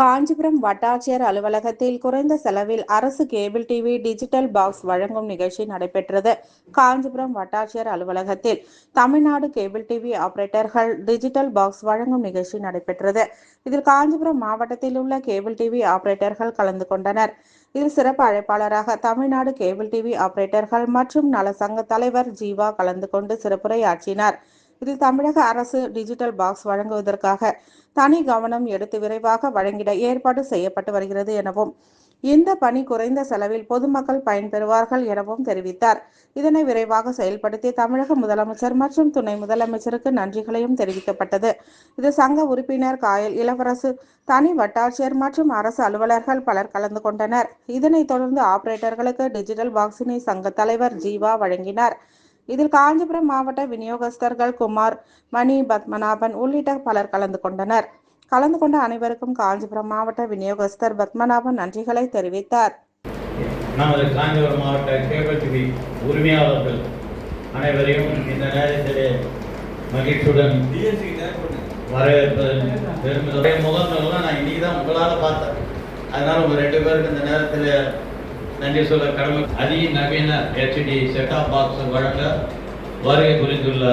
காஞ்சிபுரம் வட்டாட்சியர் அலுவலகத்தில் குறைந்த செலவில் அரசு கேபிள் டிவி டிஜிட்டல் பாக்ஸ் வழங்கும் நிகழ்ச்சி நடைபெற்றது. காஞ்சிபுரம் வட்டாட்சியர் அலுவலகத்தில் தமிழ்நாடு கேபிள் டிவி ஆபரேட்டர்கள் டிஜிட்டல் பாக்ஸ் வழங்கும் நிகழ்ச்சி நடைபெற்றது. இதில் காஞ்சிபுரம் மாவட்டத்தில் உள்ள கேபிள் டிவி ஆபரேட்டர்கள் கலந்து கொண்டனர். இதில் சிறப்பு அழைப்பாளராக தமிழ்நாடு கேபிள் டிவி ஆபரேட்டர்கள் மற்றும் நல சங்க தலைவர் ஜீவா கலந்து கொண்டு சிறப்புரையாற்றினார். இதில் தமிழக அரசு டிஜிட்டல் பாக்ஸ் வழங்குவதற்காக தனி கவனம் எடுத்து விரைவாக வழங்கிட ஏற்பாடு செய்யப்பட்டு வருகிறது எனவும் இந்த பணி குறைந்த செலவில் பொதுமக்கள் பயன்பெறுவார்கள் எனவும் தெரிவித்தார். இதனை விரைவாக செயல்படுத்தி தமிழக முதலமைச்சர் மற்றும் துணை முதலமைச்சருக்கு நன்றிகளையும் தெரிவிக்கப்பட்டது. இது சங்க உறுப்பினர் காயல் இளவரசு தனி வட்டாட்சியர் மற்றும் அரசு அலுவலர்கள் பலர் கலந்து கொண்டனர். இதனைத் தொடர்ந்து ஆபரேட்டர்களுக்கு டிஜிட்டல் பாக்ஸினை சங்க தலைவர் ஜீவா வழங்கினார். இதில் காஞ்சிபுரம் மாவட்ட விநியோகஸ்தர்கள் குமார் மணி பத்மநாபன் உள்ளிட்ட பலர் கலந்து கொண்டனர். கலந்து கொண்ட அனைவருக்கும் காஞ்சிபுரம் மாவட்ட விநியோகஸ்தர் பத்மநாபன் நன்றிகளை தெரிவித்தார். நமது காஞ்சிபுரம் மாவட்ட கேபிள் டிவி உரிமையாளர்கள் அனைவரையும் இந்த நேரத்திலே மகிழ்ச்சியுடன் வரவேற்பதில் பெருமிதம் முகங்கள்லாம் நான் இன்னைக்கு தான் உங்களால் பார்த்தேன். அதனால உங்கள் ரெண்டு பேருக்கு இந்த நேரத்தில் நன்றி சொல்ல கடமை. அதிநவீன ஹெச்டி செட்டாப் பாக்ஸ் வழங்க வருகை புரிந்துள்ள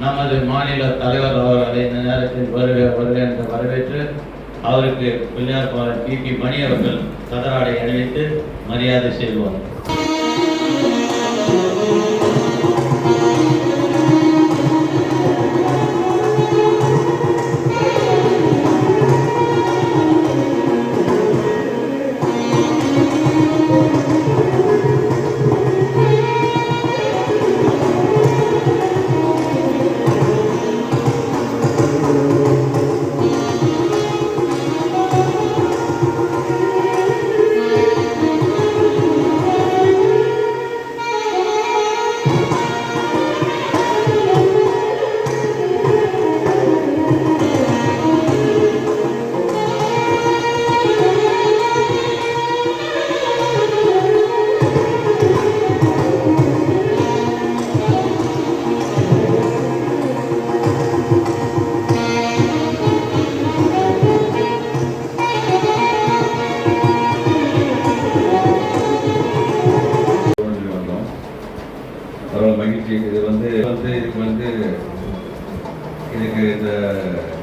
நமது மாநில தலைவர் அவர்களை இந்த நேரத்தில் வருக வருக என்று வரவேற்று அவருக்கு விளையாட்டு பி பி. மணி அவர்கள் கதராடை அணிவித்து மரியாதை செய்வார் பரவாயில்ல மகிழ்ச்சி. இது வந்து வந்து இதுக்கு வந்து இதுக்கு இந்த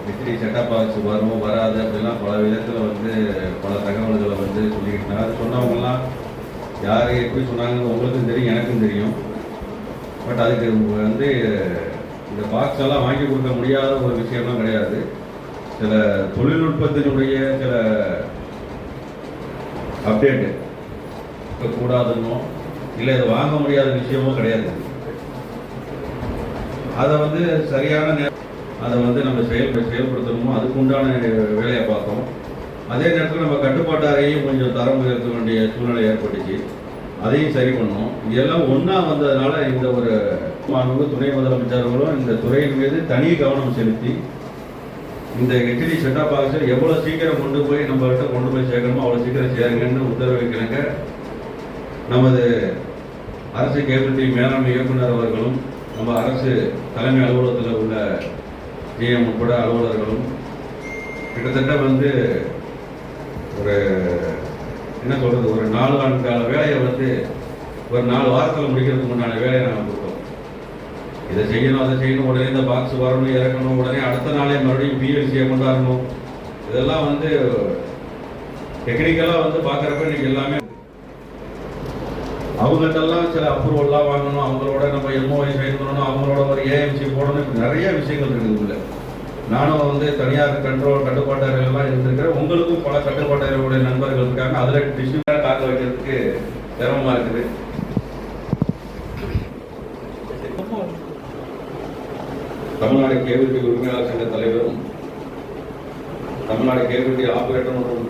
விக்ரி செட்டப் பாக்ஸ் வரும் வராது அப்படிலாம் பல விதத்தில் வந்து பல தகவல்களை வந்து சொல்லிக்கிட்டாங்க. அது சொன்னவங்கலாம் யார் எப்படி சொன்னாங்கன்னு உங்களுக்கும் தெரியும் எனக்கும் தெரியும். பட் அதுக்கு வந்து இந்த பாக்ஸ் எல்லாம் வாங்கி கொடுக்க முடியாத ஒரு விஷயம்லாம் கிடையாது. சில தொழில்நுட்பத்தினுடைய சில அப்டேட்டு இருக்கக்கூடாதுன்னோ இல்லை இது வாங்க முடியாத விஷயமும் கிடையாது. அதை வந்து சரியான நேரம் அதை வந்து நம்ம செயல் செயல்படுத்தணுமோ அதுக்கு உண்டான வேலையை பார்த்தோம். அதே நேரத்தில் நம்ம கட்டுப்பாட்டாரையும் கொஞ்சம் தரம் உயர்த்த வேண்டிய சூழ்நிலை ஏற்பட்டுச்சு. அதையும் சரி பண்ணோம். இதெல்லாம் ஒன்றா வந்ததுனால இந்த ஒரு மாண்பு துணை முதலமைச்சர்களும் இந்த துறையின் மீது தனி கவனம் செலுத்தி இந்த ஹெச்டி செட்டப் ஆஃபீஸர் எவ்வளோ சீக்கிரம் கொண்டு போய் நம்மகிட்ட கொண்டு போய் சேர்க்கணுமோ அவ்வளோ சீக்கிரம் சேருங்கன்னு உத்தரவு வைக்கிறாங்க நமது அரசு கேபிள் டிவி மேலாண்மை இயக்குனர் அவர்களும் நம்ம அரசு தலைமை அலுவலகத்தில் உள்ள ஜிஎம் உட்பட அலுவலர்களும் கிட்டத்தட்ட வந்து ஒரு என்ன சொல்கிறது ஒரு நாலு ஆண்டு கால வேலையை வந்து ஒரு நாலு வாரத்தில் முடிக்கிறதுக்கு முன்னாடி வேலையை நாங்கள் கொடுத்தோம். இதை செய்யணும் அதை செய்யணும் உடனே இந்த பாக்ஸ் வரணும் இறக்கணும் உடனே அடுத்த நாளே மறுபடியும் பிஎல்சியை கொண்டாடணும். இதெல்லாம் வந்து டெக்னிக்கலாக வந்து பார்க்குறப்ப இன்னைக்கு எல்லாமே அவங்கள்ட்டெல்லாம் சில அப்ரூவல்லாம் வாங்கணும் அவங்களோட நம்ம எம்ஓஐ சைன் பண்ணணும் அவங்களோட ஒரு ஏஎம்சி போடணும் இப்படி நிறைய விஷயங்கள் இருக்குது உள்ள நானும் வந்து தனியார் கண்ட்ரோல் கட்டுப்பாட்டாளர்கள்லாம் இருந்திருக்கிறேன். உங்களுக்கும் பல கட்டுப்பாட்டாளர்களுடைய நண்பர்கள் இருக்காங்க. அதில் டிஸ்ட்ரிக்டாக காக்க வைக்கிறதுக்கு சிரமமாக இருக்குது. தமிழ்நாடு கேபிள்டி உரிமையாளர் சங்க தலைவரும் தமிழ்நாடு கேபிள்டி ஆபரேட்டர் மற்றும்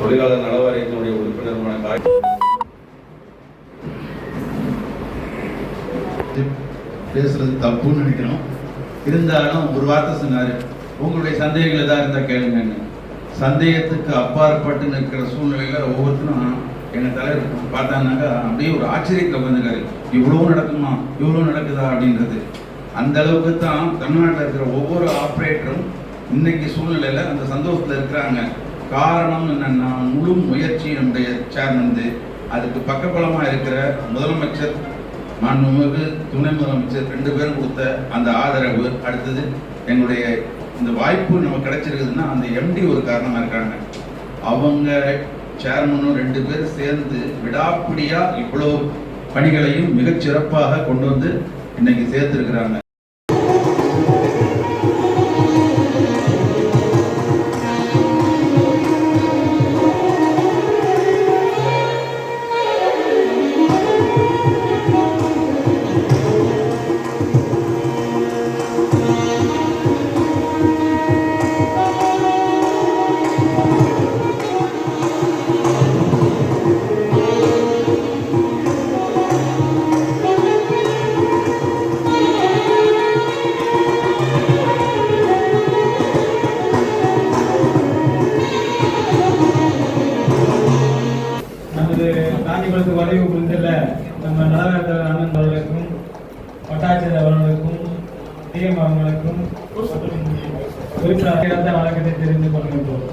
தொழிலாளர் நலவாரியத்தினுடைய உறுப்பினருமான காய் பேசுறது தப்புன்னு நினைக்கிறோம் இருந்தாலும் ஒரு வார்த்தை சொன்னாரு உங்களுடைய சந்தேகங்கள் எதாவது இருந்தா கேளுங்கன்னு. சந்தேகத்துக்கு அப்பாற்பட்டு நிற்கிற சூழ்நிலையில் ஒவ்வொருத்தரும் எங்கள் தலைவர் பார்த்தாங்கன்னாக்கா அப்படியே ஒரு ஆச்சரியத்தில் உட்காந்துருக்காரு இவ்வளவு நடக்குமா? இவ்வளவு நடக்குதா? அப்படின்றது. அந்த அளவுக்கு தான் தமிழ்நாட்டில் இருக்கிற ஒவ்வொரு ஆப்ரேட்டரும் இன்னைக்கு சூழ்நிலையில அந்த சந்தோஷத்துல இருக்கிறாங்க. காரணம் என்னன்னா முழு முயற்சி நம்முடைய சேர்மந்து அதுக்கு பக்கபலமாக இருக்கிற முதலமைச்சர் மாண்புமிகு துணை முதலமைச்சர் ரெண்டு பேரும் கொடுத்த அந்த ஆதரவு அடுத்தது எங்களுடைய இந்த வாய்ப்பு நமக்கு கிடைச்சிருக்குதுன்னா அந்த எம்டி ஒரு காரணமாக இருக்காங்க. அவங்க சேர்மனும் ரெண்டு பேர் சேர்ந்து விடாப்பிடியாக இவ்வளோ பணிகளையும் மிகச் சிறப்பாக கொண்டு வந்து இன்னைக்கு சேர்த்துருக்குறாங்க. காஞ்சிபுரத்து வரைவு குழுந்தில் நம்ம நலவேந்தர் அண்ணன் அவர்களுக்கும் வட்டாட்சியர் அவர்களுக்கும் டிஎம் அவர்களுக்கும் மற்றும் உறுப்பினர் வழக்கத்தை தெரிந்து கொள்கின்றோம்.